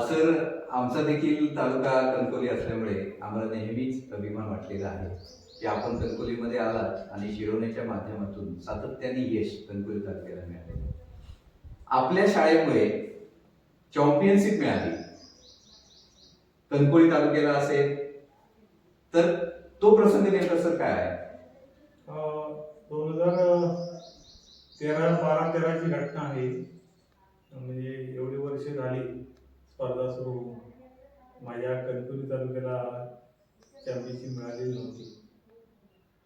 Sir आमचा देखील तालुका कणकोली असल्यामुळे आम्हाला नेहमीच अभिमान वाटलेला आहे की आपण कणकोलीमध्ये आलात आणि शिरवण्याच्या माध्यमातून सातत्याने यश कणकोली तालुक्याला मिळाले. आपल्या शाळेमुळे चॅम्पियनशिप मिळाली. कणकोली तालुक्याला असेल. तर तो प्रसंग नेमका सर काय आहे? दोन हजार तेरा बारा तेराची घटना आहे. म्हणजे एवढी वर्ष झाली. स्पर्धा सुरू. होऊन. माझ्या कणकवली तालुक्याला चॅम्पियनशिप मिळालेली नव्हती.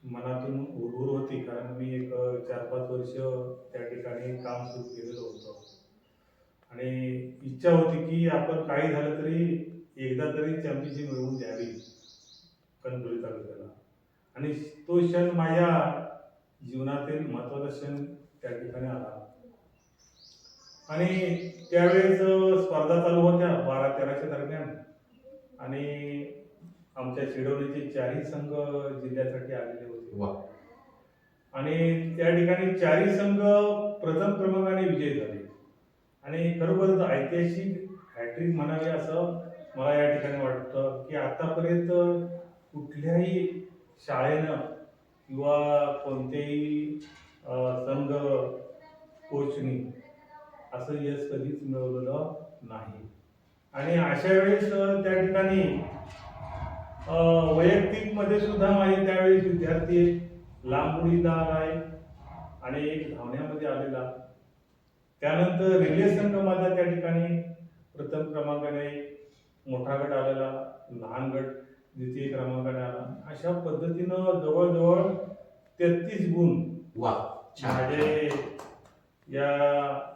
मनातून हुरहुर होती कारण मी एक चार पाच वर्ष त्या ठिकाणी काम सुरू केलेलं होतं. आणि इच्छा होती की आपण काही झालं तरी एकदा तरी चॅम्पियनशिप मिळवून द्यावी कणकवली तालुक्याला. आणि तो क्षण माझ्या जीवनातील महत्त्वाचा क्षण त्या ठिकाणी आला. आणि त्यावेळेस स्पर्धा चालू होत्या बारा तेराच्या दरम्यान. आणि आमच्या शिडवलीचे चारही संघ जिल्ह्यासाठी आलेले होते. आणि त्या ठिकाणी चारही संघ प्रथम क्रमांकाने विजयी झाले. आणि खरोखरच ऐतिहासिक हॅट्रिक म्हणावे असं मला या ठिकाणी वाटतं की आतापर्यंत कुठल्याही शाळेनं किंवा कोणत्याही अं, संघ कोचनी असं यश कधीच मिळवलेलं नाही. आणि अशा वेळेस त्या ठिकाणी वैयक्तिकमध्ये सुद्धा माझे त्यावेळेस विद्यार्थी लांब उडीदा आलाय आणि एक धावण्यामध्ये आलेला. त्यानंतर रिले संघ माझा त्या ठिकाणी प्रथम क्रमांकाने मोठा गट आलेला लहान गट द्वितीय क्रमांकाने आला. अशा पद्धतीनं जवळजवळ तेहतीस गुण वा माझे या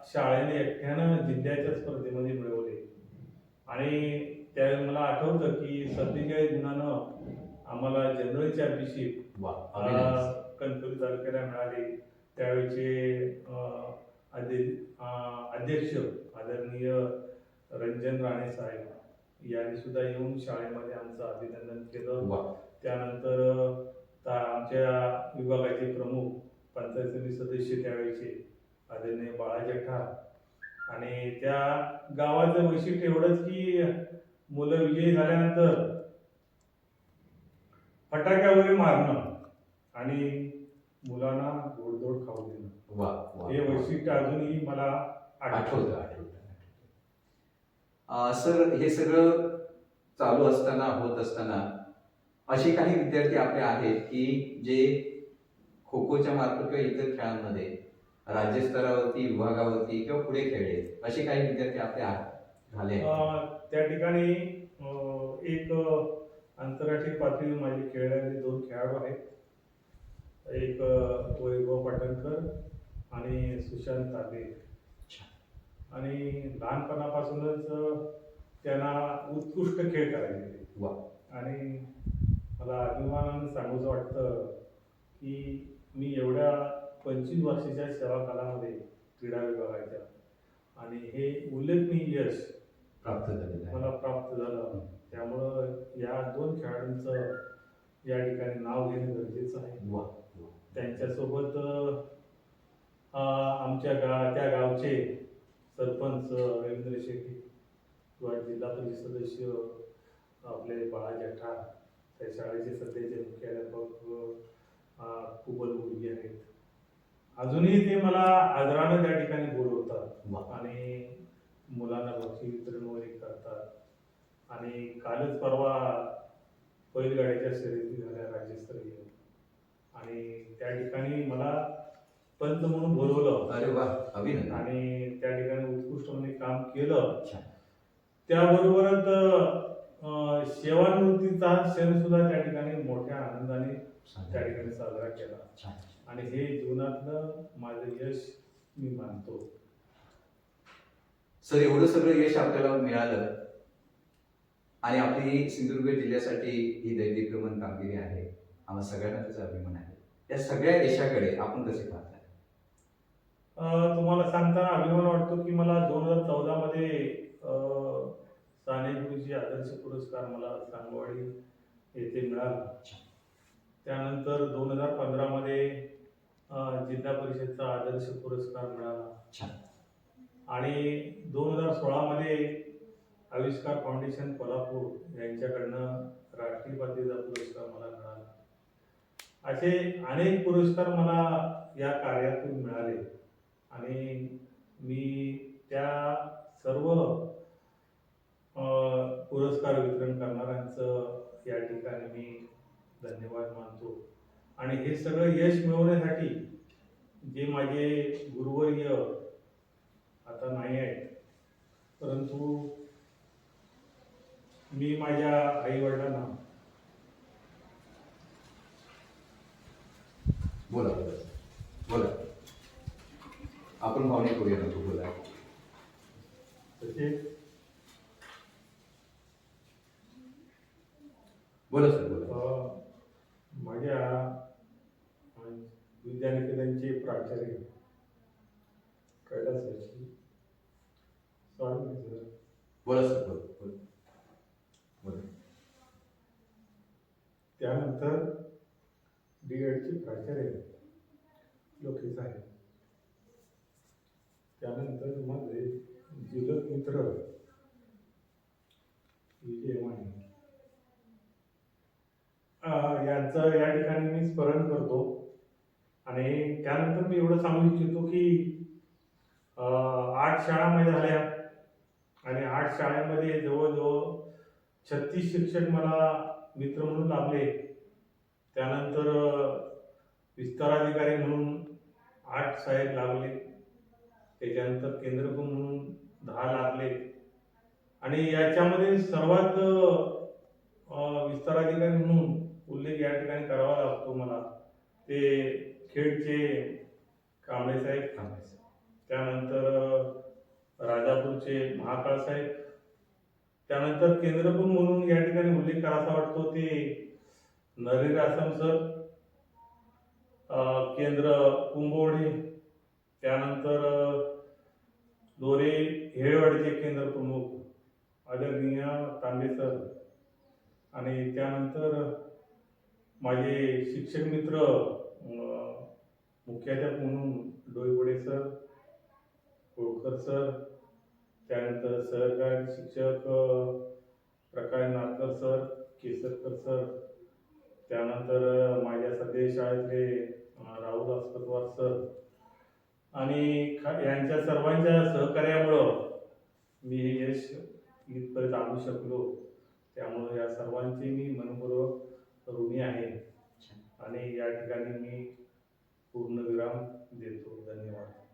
शाळेने एकट्यानं जिल्ह्याच्या स्पर्धेमध्ये मिळवले. आणि त्यावेळी मला आठवतं की सत्तेचाळीस गुणानं आम्हाला जनरल चॅम्पियनशिप. कणकवली तालुक्याला मिळाले. त्यावेळेचे अध्यक्ष आदरणीय रंजन राणे साहेब यांनी सुद्धा येऊन शाळेमध्ये आमचं अभिनंदन केलं. त्यानंतर आमच्या विभागाचे प्रमुख पंचायत समिती सदस्य त्यावेळेचे आदरणीय बाळा जठार आणि त्या गावाचं वैशिष्ट्य एवढंच की मुलं विजयी झाल्यानंतर फटाक्या वगैरे मारणं आणि मुलांना गोडधोड खाऊ देणं. हे वैशिष्ट्य अजूनही मला आठवतं. आठवतं सर हे सगळं चालू असताना होत असताना असे काही विद्यार्थी आपले आहेत की जे खो खोच्या मार्फत किंवा इतर खेळांमध्ये राज्यस्तरावरती विभागावरती किंवा पुढे खेळले असे काही विद्यार्थी आपले आहेत? झाले त्या ठिकाणी एक आंतरराष्ट्रीय पातळीवर माझे खेळणारे दोन खेळाडू आहेत. एक वैभव पाटणकर आणि सुशांत ताबे. आणि लहानपणापासूनच त्यांना उत्कृष्ट खेळ करायचे. वा. आणि मला अभिमानानं सांगूचं वाटतं की मी एवढ्या पंचवीस वर्षाच्या सेवा कालामध्ये क्रीडा विभागाच्या. आणि हे उल्लेखनीय यश प्राप्त झालेलं मला प्राप्त झालं. त्यामुळं या दोन खेळाडूंचं या ठिकाणी नाव घेणं गरजेचं आहे. वा. त्यांच्यासोबत आमच्या गा त्या गावचे सरपंच रवींद्र शेट्टी किंवा जिल्हा परिषद सदस्य आपले बाळा जठार त्या शाळेचे सध्याचे मुख्याध्यापक कुबल गुडगे आहेत. अजूनही ते मला आदरानं त्या ठिकाणी बोलवतात. आणि मुलांना बक्षीस वितरण वगैरे करतात. आणि कालच परवा बैलगाड्याच्या शर्यती झाल्या राज्यस्तरीय. आणि त्या ठिकाणी मला पंच म्हणून बोलवलं. अरे वा अभिनंदन. आणि त्या ठिकाणी उत्कृष्ट म्हणजे काम केलं. त्याबरोबरच सेवानिवृत्तीचा क्षण सुद्धा त्या ठिकाणी मोठ्या आनंदाने त्या ठिकाणी साजरा केला. आणि हे जीवनातलं माझं यश मी मानतो. सर एवढं सगळं यश आपल्याला मिळालं आणि आपली सिंधुदुर्ग जिल्ह्यासाठी ही दैदिप्यमान कामगिरी आहे. आम्हाला सगळ्यांना त्याचा अभिमान आहे. या सगळ्या यशाकडे आपण कसे पाहताय अं, तुम्हाला सांगताना अभिमान वाटतो की मला दोन हजार चौदा मध्ये अं, साने गुरुजी आदर्श पुरस्कार मला सांगवाडी येथे मिळाला. त्यानंतर दोन हजार पंधरा मध्ये अं, जिल्हा परिषदचा आदर्श पुरस्कार मिळाला. छान. आणि दोन हजार सोळा मध्ये आविष्कार फाउंडेशन कोल्हापूर यांच्याकडनं राष्ट्रीय पातळीचा पुरस्कार मला मिळाला. असे अनेक पुरस्कार मला या कार्यातून मिळाले. आणि मी त्या सर्व पुरस्कार वितरण करणाऱ्यांचं या ठिकाणी मी धन्यवाद मानतो. आणि हे सगळं यश मिळवण्यासाठी जे माझे गुरुवर्य आता नाही आहेत परंतु मी माझ्या आई वडिलांना बोला बोला. बोला. आपण भावनिक करूया नको बोला. तसेच बोला सर बोला. माझ्या प्राचार्य कैलास जोशी स्वामी बोला सर बोला त्यानंतर डी एडचे प्राचार्य लोकेश आहे. त्यानंतर माझे जिल्हत मित्र. विजय माने अ, यांचं या ठिकाणी मी स्मरण करतो. आणि त्यानंतर मी एवढं सांगू इच्छितो की आठ शाळा माझ्या झाल्या. आणि आठ शाळेमध्ये जवळजवळ छत्तीस शिक्षक मला मित्र म्हणून लाभले. त्यानंतर विस्ताराधिकारी म्हणून आठ साहेब लाभले. त्याच्यानंतर केंद्रप्रमुख म्हणून दहा लागले आणि याच्यामध्ये सर्वात विस्ताराधिकारी म्हणून उल्लेख या ठिकाणी करावा लागतो मला. ते खेडचे कांबळे साहेब. त्यानंतर राजापूरचे महाकाळ साहेब. त्यानंतर केंद्रप्रमुख म्हणून या ठिकाणी उल्लेख करायचा वाटतो ते नरेर आसम सर केंद्र कुंभवडे त्यानंतर दोरे हेळवाडीचे केंद्र प्रमुख आदरणीय तांबे सर. आणि त्यानंतर माझे शिक्षक मित्र मुख्याध्यापक म्हणून डोईबोडे सर होळकर सर त्यानंतर सहकारी शिक्षक प्रकाश नारकर सर केसरकर सर त्यानंतर माझ्या सध्या शाळेतले राहुल अस्पतवार सर आणि खा- यांच्या सर्वांच्या सहकार्यामुळं मी हे यश इथपर्यंत आणू शकलो. त्यामुळं या सर्वांचे मी मनपूर्वक ऋणी आहे. आणि या ठिकाणी मी पूर्ण विराम देतो. धन्यवाद.